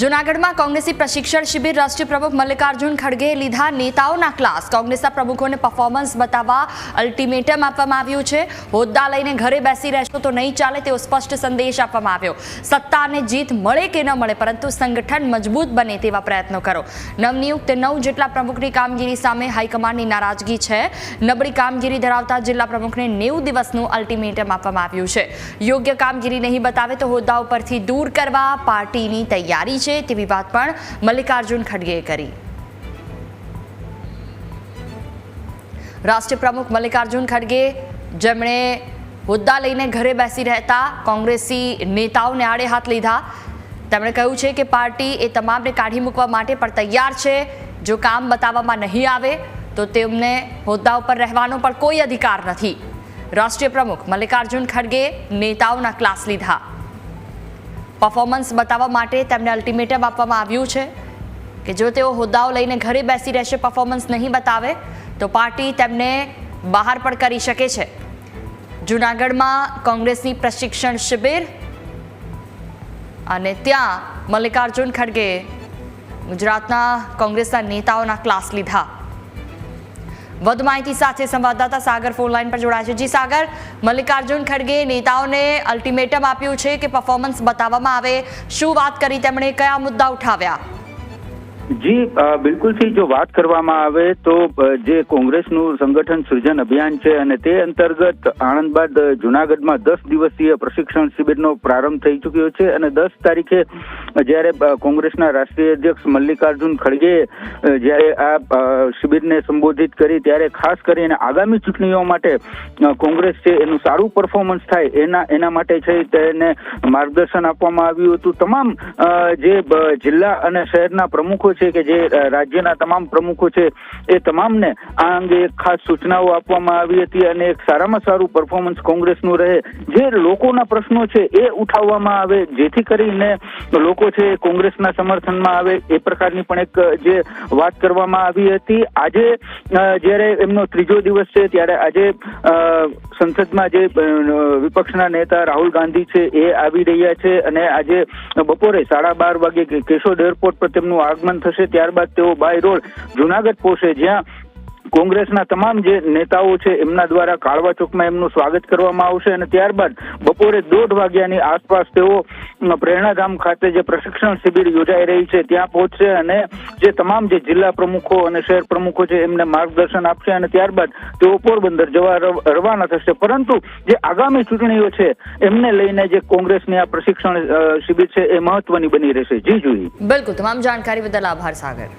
જૂનાગઢમાં કોંગ્રેસી પ્રશિક્ષણ શિબિર રાષ્ટ્રીય પ્રમુખ મલ્લિકાર્જુન ખડગેએ લીધા નેતાઓના ક્લાસ કોંગ્રેસના પ્રમુખોને પરફોર્મન્સ બતાવવા અલ્ટિમેટમ આપવામાં આવ્યું છે. હોદ્દા લઈને ઘરે બેસી રહેશો તો નહીં ચાલે તેવો સ્પષ્ટ સંદેશ આપવામાં આવ્યો. સત્તા અને જીત મળે કે ન મળે, પરંતુ સંગઠન મજબૂત બને તેવા પ્રયત્નો કરો. નવનિયુક્ત નવ જેટલા પ્રમુખની કામગીરી સામે હાઈકમાન્ડની નારાજગી છે. નબળી કામગીરી ધરાવતા જિલ્લા પ્રમુખને નેવું દિવસનું અલ્ટિમેટમ આપવામાં આવ્યું છે. યોગ્ય કામગીરી નહીં બતાવે તો હોદ્દા ઉપરથી દૂર કરવા પાર્ટીની તૈયારી છે. તેવી વાત પણ મલ્લિકાર્જુન ખડગેએ કરી. રાષ્ટ્રીય પ્રમુખ મલ્લિકાર્જુન ખડગે જેમણે હોદ્દા લઈને ઘરે બેસી રહેતા કોંગ્રેસી નેતાઓને આડે હાથ લીધા. તેમણે કહ્યું છે કે પાર્ટી એ તમામને કાઢી મૂકવા માટે પણ તૈયાર છે. જો કામ બતાવવામાં નહીં આવે, તો તેમને હોદ્દા ઉપર રહેવાનો પણ કોઈ અધિકાર નથી. રાષ્ટ્રીય પ્રમુખ મલ્લિકાર્જુન ખડગે નેતાઓના ક્લાસ લીધા. પરફોર્મન્સ બતાવવા માટે તેમને અલ્ટિમેટમ આપવામાં આવ્યું છે કે જો તેઓ હોદ્દાઓ લઈને ઘરે બેસી રહેશે પરફોર્મન્સ નહીં બતાવે, તો પાર્ટી તેમને બહાર પણ કરી શકે છે. જૂનાગઢમાં કોંગ્રેસની પ્રશિક્ષણ શિબિર અને ત્યાં મલ્લિકાર્જુન ખડગે ગુજરાતના કોંગ્રેસના નેતાઓના ક્લાસ લીધા. વધુ માહિતી સાથે સંવાદદાતા સાગર ફોન લાઈન પર જોડાય છે. જી સાગર, મલ્લિકાર્જુન ખડગે નેતાઓને અલ્ટિમેટમ આપ્યું છે કે પરફોર્મન્સ બતાવવામાં આવે. શું વાત કરી? તેમણે કયા મુદ્દા ઉઠાવ્યા? જી બિલકુલથી જો વાત કરવામાં આવે તો જે કોંગ્રેસનું સંગઠન સૃજન અભિયાન છે અને તે અંતર્ગત આણંદ બાદ જુનાગઢમાં દસ દિવસીય પ્રશિક્ષણ શિબિરનો પ્રારંભ થઈ ચૂક્યો છે અને દસ તારીખે જ્યારે કોંગ્રેસના રાષ્ટ્રીય અધ્યક્ષ મલ્લિકાર્જુન ખડગે જ્યારે આ શિબિરને સંબોધિત કરી, ત્યારે ખાસ કરીને આગામી ચૂંટણીઓ માટે કોંગ્રેસ છે, એનું સારું પરફોર્મન્સ થાય, એના એના માટે છે, તેને માર્ગદર્શન આપવામાં આવ્યું હતું. તમામ જે જિલ્લા અને શહેરના પ્રમુખો છે કે જે રાજ્યના તમામ પ્રમુખો છે, એ તમામને આ અંગે એક ખાસ સૂચનાઓ આપવામાં આવી હતી અને એક સારામાં સારું પરફોર્મન્સ કોંગ્રેસનું રહે. જે લોકોના પ્રશ્નો છે, એ ઉઠાવવામાં આવે, જેથી કરીને લોકો છે કોંગ્રેસના સમર્થનમાં આવે, એ પ્રકારની પણ એક જે વાત કરવામાં આવી હતી. આજે જ્યારે એમનો ત્રીજો દિવસ છે, ત્યારે આજે સંસદમાં જે વિપક્ષના નેતા રાહુલ ગાંધી છે, એ આવી રહ્યા છે અને આજે બપોરે સાડા બાર વાગે કેશોદ એરપોર્ટ પર તેમનું આગમન થશે, ત્યારબાદ તેઓ બાય રોડ જુનાગઢ પહોંચે જ્યાં કોંગ્રેસના તમામ જે નેતાઓ છે, એમના દ્વારા કાળવા ચોકમાં એમનું સ્વાગત કરવામાં આવશે અને ત્યારબાદ બપોરે દોઢ વાગ્યાની આસપાસ તેઓ પ્રેરણાધામ ખાતે જે પ્રશિક્ષણ શિબિર યોજાઈ રહી છે, ત્યાં પહોંચશે અને જે તમામ જે જિલ્લા પ્રમુખો અને શહેર પ્રમુખો છે, એમને માર્ગદર્શન આપશે અને ત્યારબાદ તેઓ પોરબંદર જવા રવાના થશે. પરંતુ જે આગામી ચૂંટણીઓ છે, એમને લઈને જે કોંગ્રેસની આ પ્રશિક્ષણ શિબિર છે, એ મહત્વની બની રહેશે. જી જુઈ બિલકુલ. તમામ જાણકારી બદલ આભાર, સાગર.